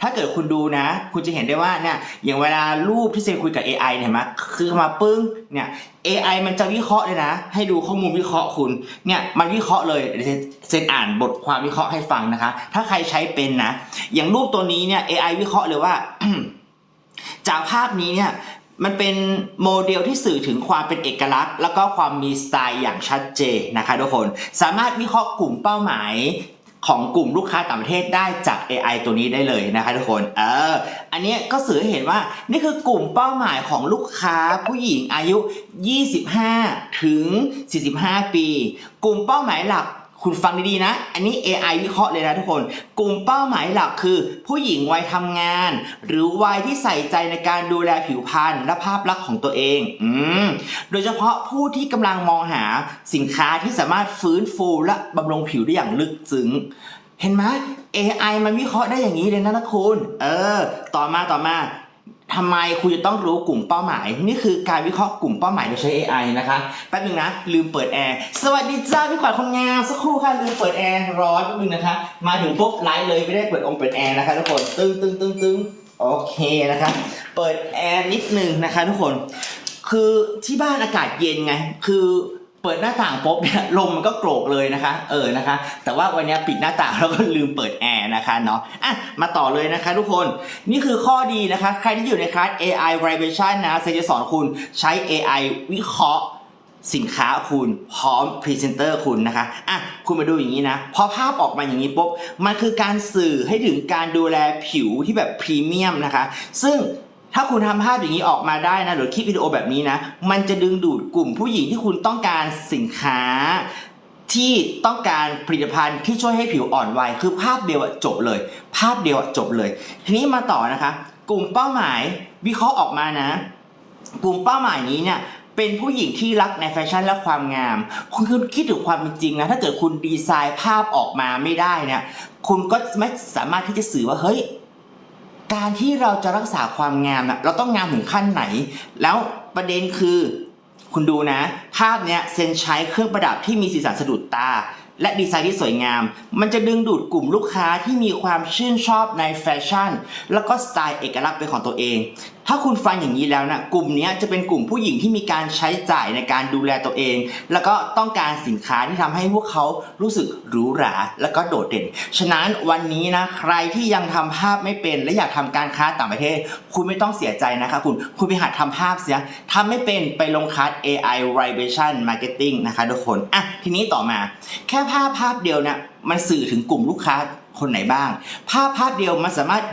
ถ้าเกิดคุณดูนะ คุณจะเห็นได้ว่าเนี่ยอย่างเวลารูปที่เซนคุยกับ AI เนี่ยเห็นไหมคือมาปึ้งเนี่ย AI มันจะวิเคราะห์เลยนะ ให้ดูข้อมูลวิเคราะห์คุณเนี่ยมันวิเคราะห์เลยเซนเซนอ่านบทความวิเคราะห์ให้ฟังนะคะ ถ้าใครใช้เป็นนะ อย่างรูปตัวนี้เนี่ย AI วิเคราะห์เลยว่า จากภาพนี้เนี่ยมันเป็นโมเดลที่สื่อถึงความเป็นเอกลักษณ์ แล้วก็ความมีสไตล์อย่างชัดเจนนะคะทุกคน สามารถวิเคราะห์กลุ่มเป้าหมาย ของกลุ่มลูกค้าต่างประเทศได้จาก AI ตัวนี้ได้เลยนะคะทุกคน เออ อันนี้ก็สื่อให้เห็นว่านี่คือกลุ่มเป้าหมายของลูกค้าผู้หญิงอายุ 25 ถึง 45 ปี กลุ่มเป้าหมายหลัก คุณฟังดีๆนะ อันนี้ AI วิเคราะห์เลยนะทุกคน กลุ่มเป้าหมายหลักคือ ผู้หญิงวัยทำงาน หรือวัยที่ใส่ใจในการดูแลผิวพรรณและภาพลักษณ์ของตัวเองอืมโดยเฉพาะผู้ที่กำลังมองหาสินค้าที่สามารถฟื้นฟูและบำรุงผิวได้อย่างลึกซึ้งเห็นไหม AI มันวิเคราะห์ได้อย่างนี้เลยนะนะคุณเออ ต่อมาต่อมา ทำไมคุณจะต้องรู้กลุ่มเป้าหมาย นี่คือการวิเคราะห์กลุ่มเป้าหมายโดยใช้ AI นะคะแป๊บนึงนะ ลืมเปิดแอร์สวัสดีจ้าพี่ขวัญคนงามสักครู่ค่ะลืมเปิดแอร์ร้อนแป๊บนึงนะคะ มาถึงปุ๊บไลฟ์เลยไม่ได้เปิดองค์เปิดแอร์นะคะทุกคนตึ้งตึ้งตึ้งตึ้งโอเคนะคะ เปิดแอร์นิดนึงนะคะ ทุกคน คือที่บ้านอากาศเย็นไง คือ เปิดหน้าต่างปุ๊บเนี่ยลมมันก็โกรกเลยนะคะ เออนะคะ แต่ว่าวันนี้ปิดหน้าต่างแล้วก็ลืมเปิดแอร์นะคะเนาะอะมาต่อเลยนะคะทุกคนนี่คือข้อดีนะคะ ใครที่อยู่ในคลาส AI Vibration นะเซจะสอนคุณใช้ AI วิเคราะห์สินค้าคุณพร้อมพรีเซนเตอร์คุณนะคะอะคุณมาดูอย่างนี้นะ พอภาพออกมาอย่างนี้ปุ๊บมันคือการสื่อให้ถึงการดูแลผิวที่แบบพรีเมียมนะคะ ซึ่ง ถ้าคุณทำภาพอย่างนี้ออกมาได้นะ หรือคลิปวิดีโอแบบนี้นะ มันจะดึงดูดกลุ่มผู้หญิงที่คุณต้องการสินค้า ที่ต้องการผลิตภัณฑ์ที่ช่วยให้ผิวอ่อนวัยคือภาพเดียวจบเลย ภาพเดียวจบเลย ทีนี้มาต่อนะคะ กลุ่มเป้าหมายวิเคราะห์ออกมานะ กลุ่มเป้าหมายนี้เนี่ยเป็นผู้หญิงที่รักในแฟชั่นและความงาม คุณคุณคิดถึงความเป็นจริงนะ ถ้าเกิดคุณดีไซน์ภาพออกมาไม่ได้เนี่ย คุณก็ไม่สามารถที่จะสื่อว่าเฮ้ย การที่เราจะรักษาความงามนะเราต้องงามถึงขั้นไหน แล้วประเด็นคือคุณดูนะ ภาพเนี้ยเซนใช้เครื่องประดับที่มีสีสันสะดุดตา และดีไซน์ที่สวยงาม มันจะดึงดูดกลุ่มลูกค้าที่มีความชื่นชอบในแฟชั่น แล้วก็สไตล์เอกลักษณ์เป็นของตัวเอง ถ้าคุณฟังอย่างนี้แล้วนะกลุ่มนี้จะเป็นกลุ่มผู้หญิงที่มีการใช้จ่ายในการดูแลตัวเอง แล้วก็ต้องการสินค้าที่ทำให้พวกเขารู้สึกหรูหรา แล้วก็โดดเด่น ฉะนั้นวันนี้นะใครที่ยังทำภาพไม่เป็น และอยากทำการค้าต่างประเทศ คุณไม่ต้องเสียใจนะคะคุณคุณไปหัดทำภาพเสียทำไม่เป็นไปลงคลาส AI Vibration Marketing นะคะทุกคนอะทีนี้ต่อมาแค่ภาพภาพเดียวเนี่ยมันสื่อถึงกลุ่มลูกค้าคนไหนบ้าง ภาพภาพเดียวมันสามารถ